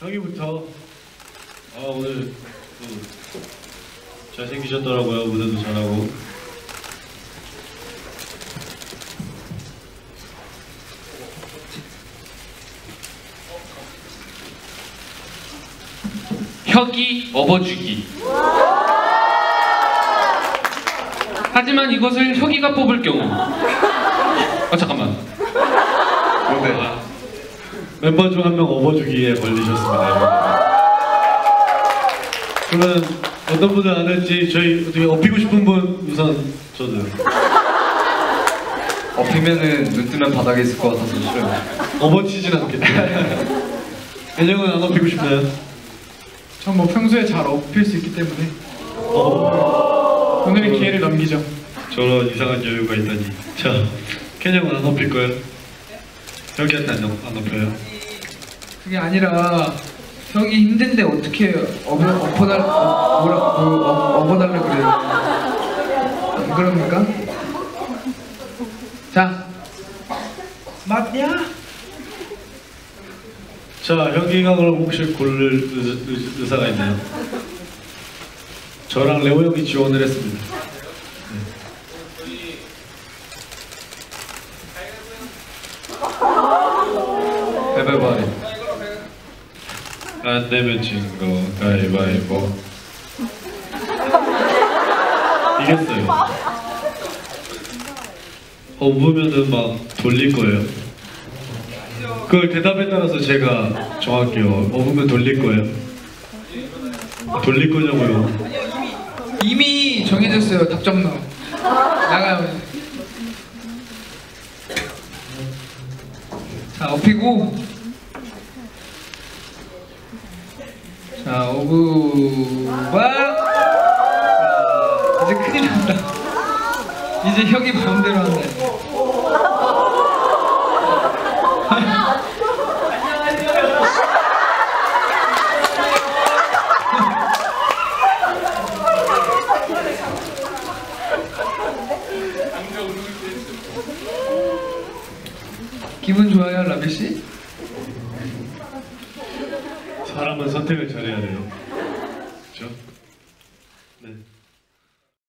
형이부터 아 오늘 또 잘생기셨더라고요 무대도 잘하고 혁이 업어주기. 하지만 이것을 혁이가 뽑을 경우. 아 잠깐만. 아, 멤버 중 한 명 업어주기에 걸리셨습니다 그러면 어떤 분은 안 할지 저희 어떻게 업히고 싶은 분 우선 저도 엎이면은 눈 뜨면 바닥에 있을 것 같아서 싫어요. 업어치진 않겠죠 애정은 안 업히고 싶나요? 전 뭐 평소에 잘 업힐 수 있기 때문에 오늘의 기회를 넘기죠. 저런 이상한 여유가 있다니 자 켄형은 안 업힐 거예요? 여기한테 안, 업혀요? 그게 아니라 형이 힘든데 어떻게 업어 엎어달 어, 뭐라 그 업, 업어달라 그래요? 안 그럽니까? 자 맞냐? 자, 형이가 그럼 혹시 고를 의사가 있나요? 저랑 레오 형이 지원을 했습니다. 베베바리. 안 되면 진거 가위바위보. 이겼어요. 업으면은 막 돌릴 거예요. 그 대답에 따라서 제가 정할게요. 업으면 돌릴 거예요. 돌릴 거냐고요. 이미 정해졌어요 답정너 나가요 자 업히고 자 오브바 자, 이제 큰일 난다 이제 혁이 마음대로 한다 기분 좋아요 라비 씨? 사람은 선택을 잘해야 돼요. 그렇죠? 네.